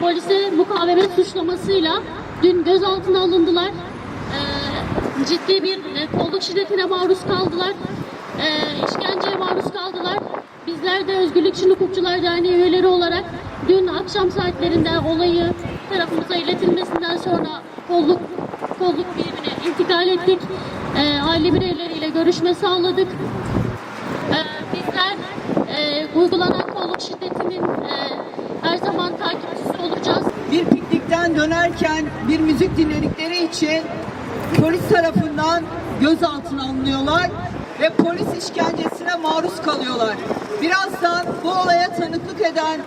polise beraber e, mukavemet suçlamasıyla dün gözaltına alındılar. E, ciddi bir e, kolluk şiddetine maruz kaldılar. E, işkenceye maruz kaldılar. Bizler de Özgürlükçü Hukukçular Derneği üyeleri olarak dün akşam saatlerinde olayı tarafımıza iletilmesinden sonra kolluk kolluk birimine intikal ettik. E, aile bireyleriyle görüşme sağladık. Ee, bizler e, uygulanan kolluk şiddetinin e, her zaman takipçisi olacağız. bir piknikten dönerken bir müzik dinledikleri için polis tarafından gözaltına alınıyorlar ve polis işkencesine maruz kalıyorlar. Birazdan bu olaya tanıklık eden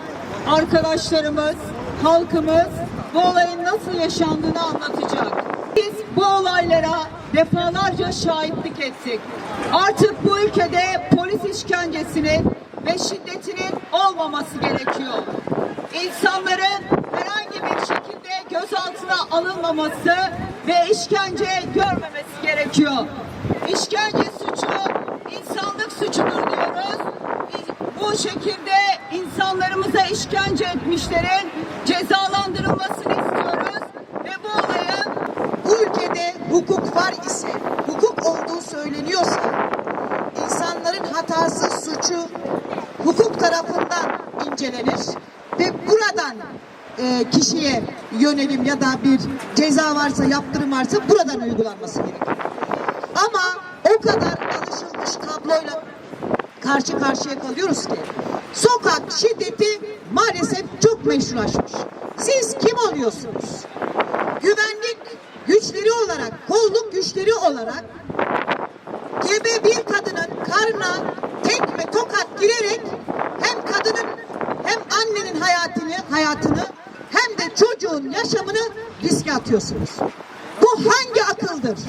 arkadaşlarımız, halkımız bu olayın nasıl yaşandığını anlatacak. Biz bu olaylara defalarca şahitlik ettik. Artık bu ülkede polis işkencesinin ve şiddetinin olmaması gerekiyor. İnsanların gözaltına alınmaması ve işkence görmemesi gerekiyor. İşkence suçu insanlık suçudur diyoruz. Bu şekilde insanlarımıza işkence etmişlerin cezalandırılmasını istiyoruz ve bu olayın bu ülkede hukuk var ise, hukuk olduğu söyleniyorsa, insanların hatası, suçu hukuk tarafından incelenir ve buradan e, kişiye yönelim ya da bir ceza varsa, yaptırım varsa buradan uygulanması gerekir. Ama o kadar alışılmış tabloyla karşı karşıya kalıyoruz ki sokak şiddeti maalesef çok meşrulaşmış. Siz kim oluyorsunuz? Güvenlik güçleri olarak, kolluk güçleri olarak gebe bir kadının karnına tekme tokat girerek hem kadının hem annenin hayatını hayatını çocuğun yaşamını riske atıyorsunuz. Bu hangi akıldır?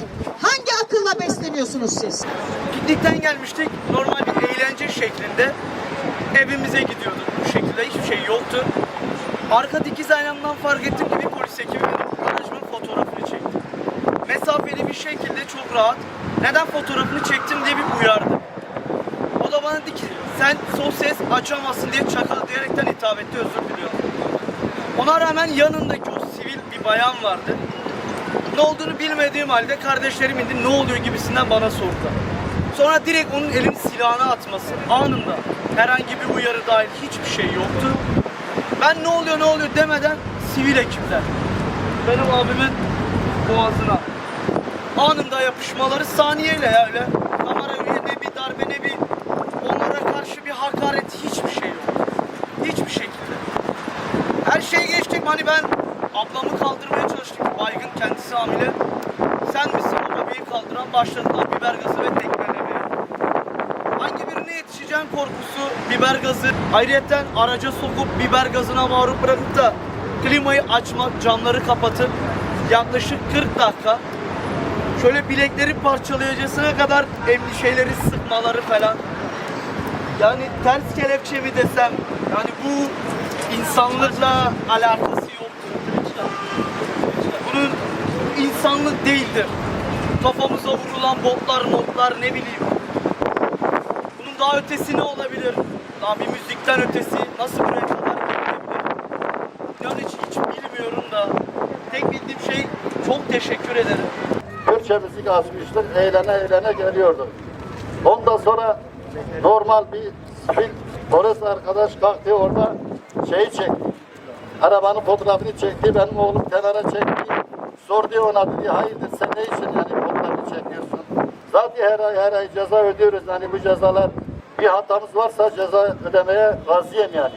Hangi akılla besleniyorsunuz siz? Piknikten gelmiştik. Normal bir eğlence şeklinde evimize gidiyorduk. Bu şekilde hiçbir şey yoktu. Arka dikiz aynamdan fark ettim ki bir polis ekibi benim aracımın fotoğrafını çekti. Mesafeli bir şekilde çok rahat. Neden fotoğrafını çektim diye bir uyardı. O da bana dedi ki sen son ses açamazsın diye çakal diyerekten hitap etti özür diliyorum. Ona rağmen yanındaki o sivil bir bayan vardı. Ne olduğunu bilmediğim halde kardeşlerim indi ne oluyor gibisinden bana sordu. Sonra direkt onun elini silahına atması anında herhangi bir uyarı dahil hiçbir şey yoktu. Ben ne oluyor ne oluyor demeden sivil ekipler benim abimin boğazına anında yapışmaları saniyeyle ya öyle kamera ne bir darbe ne bir onlara karşı bir hakaret hiçbir şey yok. Hiçbir şekilde. Hani ben ablamı kaldırmaya çalıştım. Baygın kendisi hamile. Sen misin o bebeği kaldıran başladılar biber gazı ve tekmelemeye. Hangi birine yetişeceğim korkusu biber gazı. Ayrıyeten araca sokup biber gazına maruz bırakıp da klimayı açmak, camları kapatıp yaklaşık 40 dakika şöyle bilekleri parçalayacasına kadar emni şeyleri sıkmaları falan. Yani ters kelepçe mi desem yani bu insanlıkla alakası yoktur. Bunun değildir. Kafamıza vurulan botlar, notlar ne bileyim. Bunun daha ötesi ne olabilir? Daha bir müzikten ötesi nasıl buraya kadar gelebilir? İnan hiç, hiç bilmiyorum da tek bildiğim şey çok teşekkür ederim. Türkçe müzik açmıştık, eğlene eğlene geliyorduk. Ondan sonra normal bir sivil polis arkadaş kalktı orada şeyi çekti. Arabanın fotoğrafını çekti, benim oğlum kenara çekti. Sordu ona dedi, hayırdır sen ne için yani fotoğrafını çekiyorsun? Zaten her ay her ay ceza ödüyoruz yani bu cezalar bir hatamız varsa ceza ödemeye razıyım yani.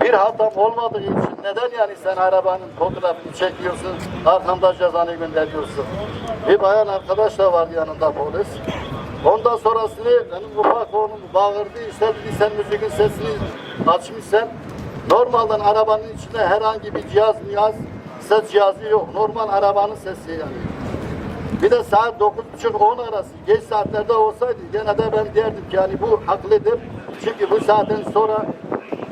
Bir hatam olmadığı için neden yani sen arabanın fotoğrafını çekiyorsun, arkamda cezanı gönderiyorsun? Bir bayan arkadaş da vardı yanında polis. Ondan sonrasını benim ufak oğlum bağırdı işte dedi sen müzikin sesini açmışsın. Normalden arabanın içinde herhangi bir cihaz miyaz ses cihazı yok. Normal arabanın sesi yani. Bir de saat 9.30-10 arası geç saatlerde olsaydı gene de ben derdim ki yani bu haklıdır. Çünkü bu saatten sonra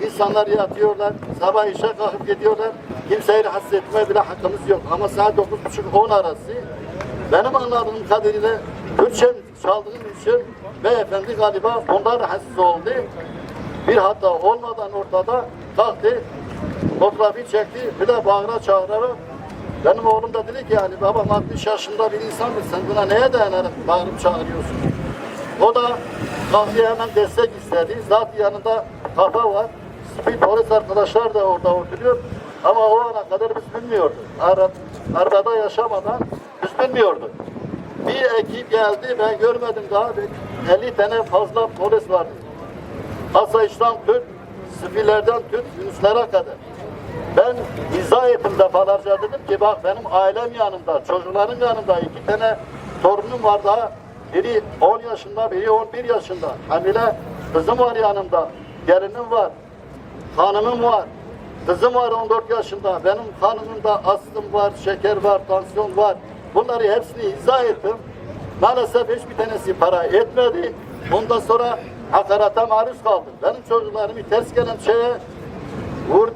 insanlar yatıyorlar, sabah işe kalkıp gidiyorlar. Kimseyi rahatsız etmeye bile hakkımız yok. Ama saat 9.30-10 arası benim anladığım kadarıyla Türkçe çaldığım için beyefendi galiba ondan rahatsız oldu. Bir hata olmadan ortada kalktı, fotoğrafı çekti, bir de bağıra çağırarak benim oğlum da dedi ki yani baba 60 yaşında bir insandır sen buna neye dayanarak bağırıp çağırıyorsun? O da kalktı hemen destek istedi. Zaten yanında kafa var. Bir polis arkadaşlar da orada oturuyor. Ama o ana kadar biz bilmiyorduk. Ar arabada yaşamadan biz bilmiyorduk. Bir ekip geldi ben görmedim daha. 50 tane fazla polis vardı. Asayiş'ten tut, sivillerden tut, Yunuslara kadar. Ben izah ettim defalarca dedim ki bak benim ailem yanımda, çocuklarım yanımda, iki tane torunum var daha. Biri 10 yaşında, biri 11 yaşında. Hamile kızım var yanımda, gelinim var, hanımım var. Kızım var 14 yaşında, benim hanımımda astım var, şeker var, tansiyon var. Bunları hepsini izah ettim. Maalesef hiçbir tanesi para etmedi. Ondan sonra hakarata maruz kaldım. Benim çocuklarımı ters gelen şeye vur,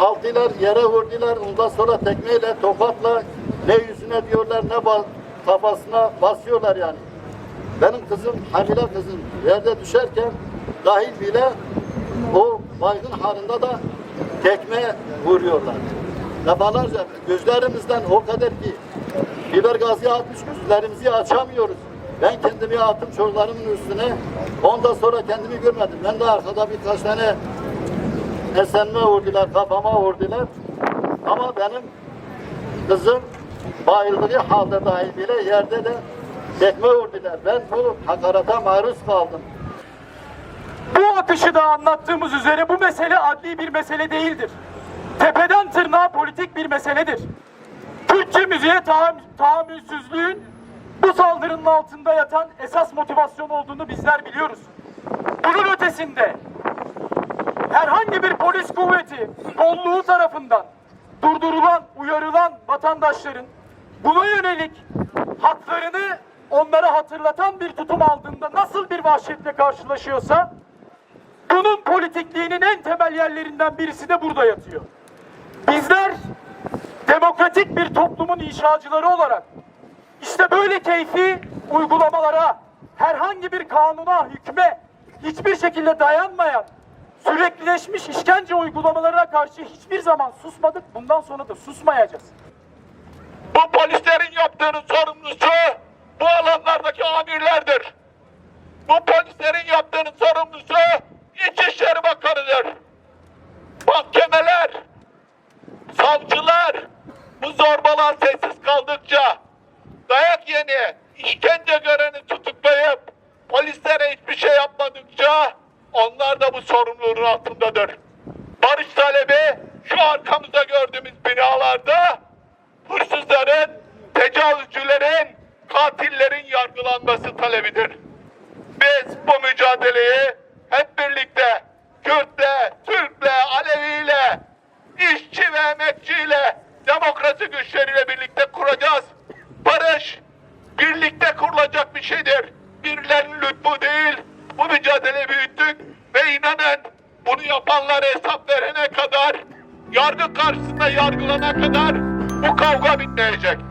aldılar, yere vurdular. Ondan sonra tekmeyle, tokatla ne yüzüne diyorlar ne ba- kafasına basıyorlar yani. Benim kızım, hamile kızım yerde düşerken dahil bile o baygın halinde da tekme vuruyorlar. Defalarca gözlerimizden o kadar ki biber gazı atmış gözlerimizi açamıyoruz. Ben kendimi attım çocuklarımın üstüne. Ondan sonra kendimi görmedim. Ben de arkada birkaç tane esenme vurdular, kafama vurdular. Ama benim kızım bayıldığı halde dahi bile yerde de tekme vurdular. Ben bu hakarata maruz kaldım. Bu atışı da anlattığımız üzere bu mesele adli bir mesele değildir. Tepeden tırnağa politik bir meseledir. Türkçe müziğe tahammül, tahammülsüzlüğün bu saldırının altında yatan esas motivasyon olduğunu bizler biliyoruz. Bunun ötesinde herhangi bir polis kuvveti kolluğu tarafından durdurulan, uyarılan vatandaşların buna yönelik haklarını onlara hatırlatan bir tutum aldığında nasıl bir vahşetle karşılaşıyorsa bunun politikliğinin en temel yerlerinden birisi de burada yatıyor. Bizler demokratik bir toplumun inşacıları olarak işte böyle keyfi uygulamalara, herhangi bir kanuna, hükme hiçbir şekilde dayanmayan, süreklileşmiş işkence uygulamalarına karşı hiçbir zaman susmadık, bundan sonra da susmayacağız. Bu polislerin yaptığının sorumlusu bu alanlardaki amirlerdir. Bu polislerin yaptığının sorumlusu İçişleri Bakanı'dır. Mahkemeler, savcılar bu zorbalar sessiz kaldıkça işkence göreni tutuklayıp polislere hiçbir şey yapmadıkça onlar da bu sorumluluğun altındadır. Barış talebi şu arkamızda gördüğümüz binalarda hırsızların, tecavüzcülerin, katillerin yargılanması talebidir. Biz bu mücadeleyi hep birlikte Kürtle, Türkle, Aleviyle, işçi ve emekçiyle, demokrasi güçleriyle birlikte kuracağız. Barış birlikte kurulacak bir şeydir. Birilerinin lütfu değil. Bu mücadeleyi büyüttük ve inanın bunu yapanlara hesap verene kadar, yargı karşısında yargılana kadar bu kavga bitmeyecek.